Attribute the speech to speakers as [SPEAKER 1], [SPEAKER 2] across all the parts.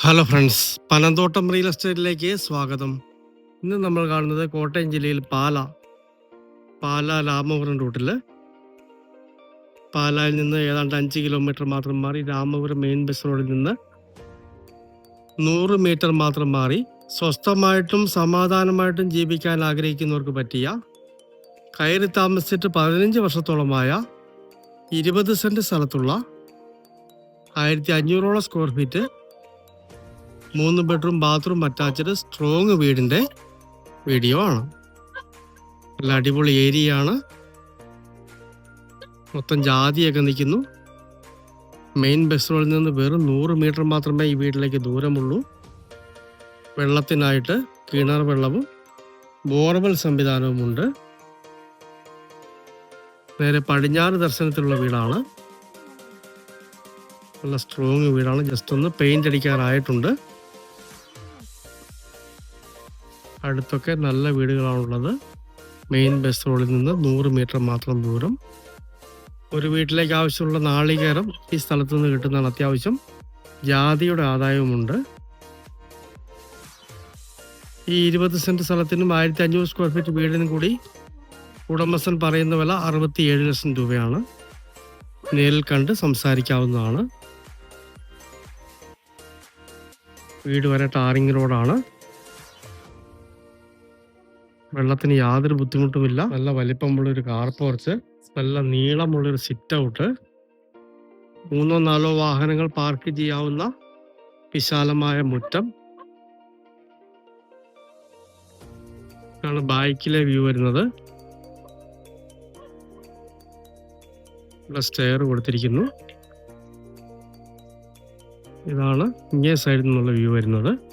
[SPEAKER 1] Hello friends Panamthottam real എസ്റ്റേറ്റിലേക്ക് സ്വാഗതം. ഇന്ന് നമ്മൾ കാണുന്നത് കോട്ടയം ജില്ലയിൽ പാല പാല രാമപുരം റൂട്ടിൽ പാലായിൽ നിന്ന് ഏതാണ്ട് അഞ്ച് കിലോമീറ്റർ മാത്രം മാറി രാമപുരം മെയിൻ ബസ് റോഡിൽ നിന്ന് നൂറ് മീറ്റർ മാത്രം മാറി സ്വസ്ഥമായിട്ടും സമാധാനമായിട്ടും ജീവിക്കാൻ ആഗ്രഹിക്കുന്നവർക്ക് പറ്റിയ കയറി താമസിച്ചിട്ട് പതിനഞ്ച് വർഷത്തോളമായ ഇരുപത് സെന്റ് സ്ഥലത്തുള്ള ആയിരത്തി അഞ്ഞൂറോളം സ്ക്വയർ ഫീറ്റ് മൂന്ന് ബെഡ്റൂം ബാത്റൂം അറ്റാച്ച്ഡ് സ്ട്രോങ് വീടിന്റെ വീഡിയോ ആണ്. നല്ല അടിപൊളി ഏരിയ ആണ് മൊത്തം ജാതിയൊക്കെ നിൽക്കുന്നു. മെയിൻ ബസ് റോഡിൽ നിന്ന് വെറും നൂറ് മീറ്റർ മാത്രമേ ഈ വീട്ടിലേക്ക് ദൂരമുള്ളൂ. വെള്ളത്തിനായിട്ട് കിണർ വെള്ളവും ബോർവെൽ സംവിധാനവുമുണ്ട് നേരെ പടിഞ്ഞാറ് ദർശനത്തിലുള്ള വീടാണ്. നല്ല സ്ട്രോങ് വീടാണ്. ജസ്റ്റ് ഒന്ന് പെയിന്റ് അടിക്കാറായിട്ടുണ്ട്. അടുത്തൊക്കെ നല്ല വീടുകളാണുള്ളത് മെയിൻ ബസ് റോഡിൽ നിന്ന് നൂറ് മീറ്റർ മാത്രം ദൂരം. ഒരു വീട്ടിലേക്ക് ആവശ്യമുള്ള നാളികേരം ഈ സ്ഥലത്തു നിന്ന് കിട്ടുന്നതാണ് അത്യാവശ്യം. ജാതിയുടെ ആദായവുമുണ്ട്. ഈ ഇരുപത് സെന്റ് സ്ഥലത്തിനും ആയിരത്തി അഞ്ഞൂറ് സ്ക്വയർ ഫീറ്റ് വീടിനും കൂടി ഉടമസ്ഥൻ പറയുന്ന വില അറുപത്തി ഏഴ് ലക്ഷം രൂപയാണ്. നേരിൽ കണ്ട് സംസാരിക്കാവുന്നതാണ്. വീട് വരെ ടാറിങ് റോഡാണ്. വെള്ളത്തിന് യാതൊരു ബുദ്ധിമുട്ടുമില്ല. നല്ല വലിപ്പമുള്ള ഒരു കാർ പോർച്ച്. നല്ല നീളമുള്ള ഒരു സിറ്റ് ഔട്ട് മൂന്നോ നാലോ വാഹനങ്ങൾ പാർക്ക് ചെയ്യാവുന്ന വിശാലമായ മുറ്റം. ആണ് ബാക്കിലെ വ്യൂ വരുന്നത്. ഇവിടെ സ്റ്റെയർ കൊടുത്തിരിക്കുന്നു. ഇതാണ് ഇങ്ങേ സൈഡിൽ നിന്നുള്ള വ്യൂ വരുന്നത്.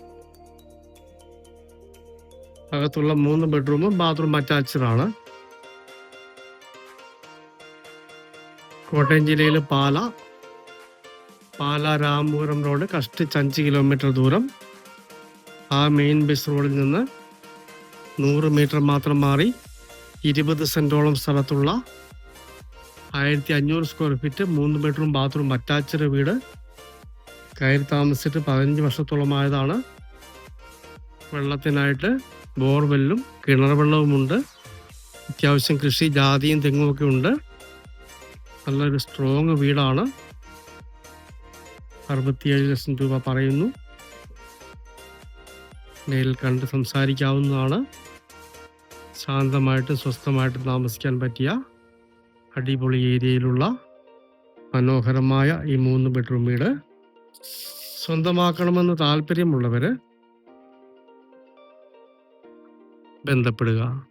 [SPEAKER 1] അകത്തുള്ള മൂന്ന് ബെഡ്റൂമും ബാത്റൂം അറ്റാച്ച്ഡ് ആണ്. കോട്ടയം ജില്ലയിൽ പാല. പാല രാമപുരം റോഡ് കഷ്ടിച്ച് അഞ്ച് കിലോമീറ്റർ ദൂരം. ആ മെയിൻ ബസ് റോഡിൽ നിന്ന് നൂറ് മീറ്റർ മാത്രം മാറി ഇരുപത് സെന്റോളം സ്ഥലത്തുള്ള ആയിരത്തി അഞ്ഞൂറ് സ്ക്വയർ ഫീറ്റ് മൂന്ന് ബെഡ്റൂം ബാത്റൂം അറ്റാച്ച്ഡ് വീട് കയറി താമസിച്ചിട്ട് പതിനഞ്ച് വർഷത്തോളമായതാണ്. വെള്ളത്തിനായിട്ട് ബോർവെല്ലും കിണർ വെള്ളവുമുണ്ട് അത്യാവശ്യം കൃഷി ജാതിയും തെങ്ങും ഒക്കെ ഉണ്ട്. നല്ലൊരു സ്ട്രോങ് വീടാണ്. അറുപത്തിയേഴ് ലക്ഷം രൂപ പറയുന്നു. നേരിൽ കണ്ട് സംസാരിക്കാവുന്നതാണ്. ശാന്തമായിട്ട് സ്വസ്ഥമായിട്ട് താമസിക്കാൻ പറ്റിയ അടിപൊളി ഏരിയയിലുള്ള മനോഹരമായ ഈ മൂന്ന് ബെഡ്റൂം വീട് സ്വന്തമാക്കണമെന്ന് താല്പര്യമുള്ളവർ ബന്ധപ്പെടുക.